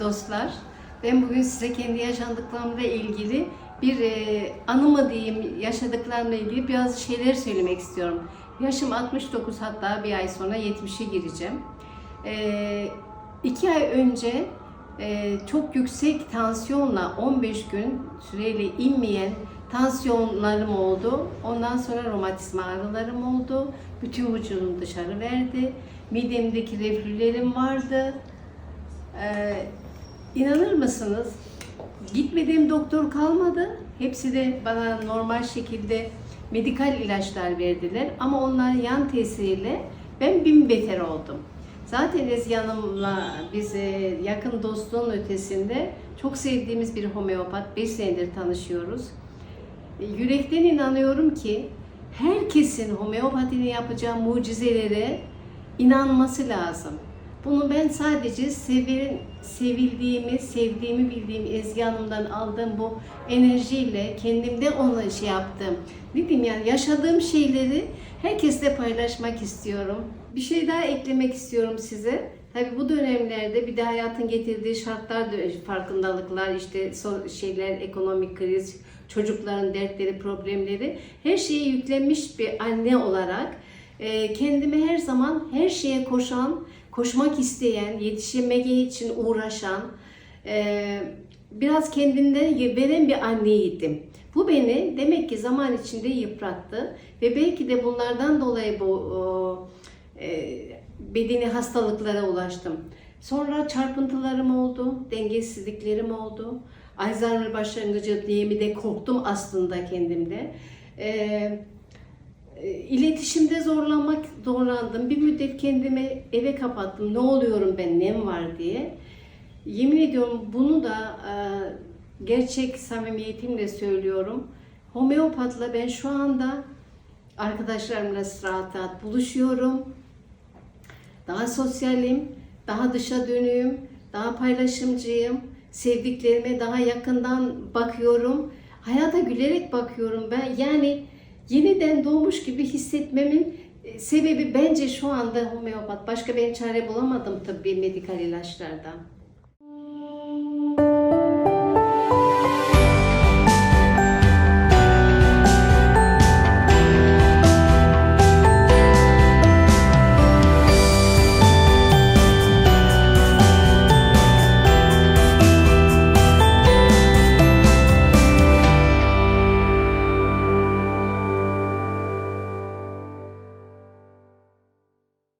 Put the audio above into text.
dostlar. Ben bugün size kendi yaşandıklarımla ilgili bir e, anımı diyeyim, yaşadıklarımla ilgili bazı şeyler söylemek istiyorum. Yaşım 69 hatta bir ay sonra 70'e gireceğim. E, iki ay önce e, çok yüksek tansiyonla 15 gün süreyle inmeyen tansiyonlarım oldu. Ondan sonra romatizma ağrılarım oldu. Bütün vücudum dışarı verdi. Midemdeki reflülerim vardı. Ee, inanır mısınız? Gitmediğim doktor kalmadı. Hepsi de bana normal şekilde medikal ilaçlar verdiler. Ama onların yan tesiriyle ben bin beter oldum. Zaten Ezgi Hanım'la biz e, yakın dostluğun ötesinde çok sevdiğimiz bir homeopat. 5 senedir tanışıyoruz. E, Yürekten inanıyorum ki herkesin homeopatinin yapacağı mucizelere inanması lazım. Bunu ben sadece severin, sevildiğimi, sevdiğimi bildiğim Ezgi Hanım'dan aldığım bu enerjiyle kendimde onu şey yaptım. Ne diyeyim yani yaşadığım şeyleri herkesle paylaşmak istiyorum. Bir şey daha eklemek istiyorum size. Tabii bu dönemlerde bir de hayatın getirdiği şartlar, da- farkındalıklar, işte şeyler, ekonomik kriz, çocukların dertleri, problemleri, her şeye yüklenmiş bir anne olarak e, kendime her zaman her şeye koşan, koşmak isteyen, yetişmek için uğraşan, e, biraz kendinden veren bir anneydim. Bu beni demek ki zaman içinde yıprattı ve belki de bunlardan dolayı bu e, bedeni hastalıklara ulaştım. Sonra çarpıntılarım oldu, dengesizliklerim oldu. Alzheimer başlangıcı diye mi de korktum aslında kendimde. Ee, iletişimde zorlanmak zorlandım. Bir müddet kendimi eve kapattım. Ne oluyorum ben, nem var diye. Yemin ediyorum bunu da e, gerçek samimiyetimle söylüyorum. Homeopatla ben şu anda arkadaşlarımla rahat rahat buluşuyorum. Daha sosyalim, daha dışa dönüyüm, daha paylaşımcıyım. Sevdiklerime daha yakından bakıyorum. Hayata gülerek bakıyorum ben. Yani yeniden doğmuş gibi hissetmemin e, sebebi bence şu anda homeopat. Başka ben çare bulamadım tıbbi medikal ilaçlardan.